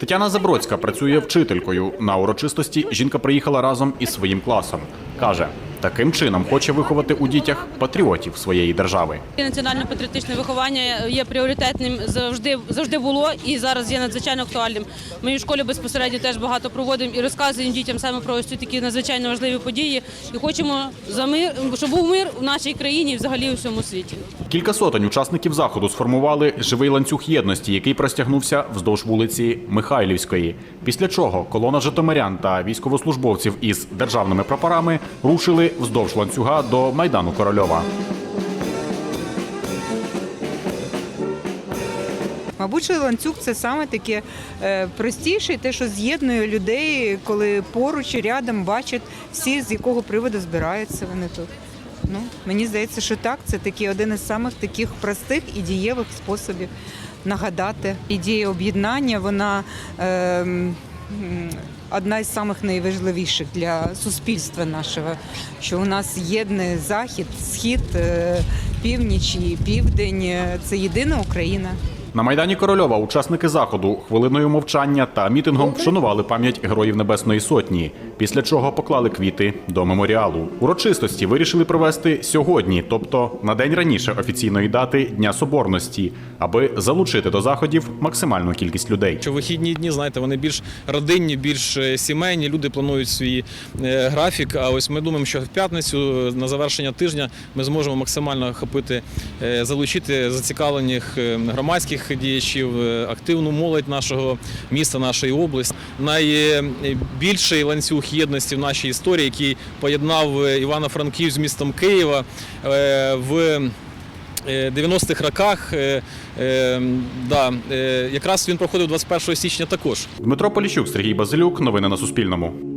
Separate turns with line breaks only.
Тетяна Забродська працює вчителькою. На урочистості жінка приїхала разом із своїм класом. Каже, таким чином хоче виховати у дітях патріотів своєї держави.
Національно-патріотичне виховання є пріоритетним завжди завжди було і зараз є надзвичайно актуальним. Ми в школі безпосередньо теж багато проводимо і розказуємо дітям саме про ось ці такі надзвичайно важливі події. І хочемо за мир, щоб був мир в нашій країні і взагалі у всьому світі.
Кілька сотень учасників заходу сформували живий ланцюг єдності, який простягнувся вздовж вулиці Михайлівської. Після чого колона житомирян та військовослужбовців із державними прапорами рушили вздовж ланцюга до майдану Корольова.
Мабуть, ланцюг це саме таке е, простіше, те, що з'єднує людей, коли поруч і рядом бачать всі, з якого приводу збираються вони тут. Ну, мені здається, що так, це такий один із самих таких простих і дієвих способів нагадати. Ідея об'єднання, вона е, одна із самих найважливіших для суспільства нашого, що у нас єдний захід, схід, е, північ і південь. Е, Це єдина Україна.
На майдані Корольова учасники заходу хвилиною мовчання та мітингом вшанували пам'ять героїв Небесної Сотні, після чого поклали квіти до меморіалу. Урочистості вирішили провести сьогодні, тобто на день раніше офіційної дати Дня Соборності, аби залучити до заходів максимальну кількість людей.
Що вихідні дні, знаєте, вони більш родинні, більш е, сімейні. Люди планують свій е, графік. А ось ми думаємо, що в п'ятницю е, на завершення тижня ми зможемо максимально охопити, е, залучити зацікавлених е, громадських діячів, е, активну молодь нашого міста, нашої області. Найбільший ланцюг єдності в нашій історії, який поєднав е, Івано-Франківськ з містом Києва е, в. Е, 90-х роках да, якраз він проходив 21 січня також.
Дмитро Поліщук, Сергій Базилюк. Новини на Суспільному.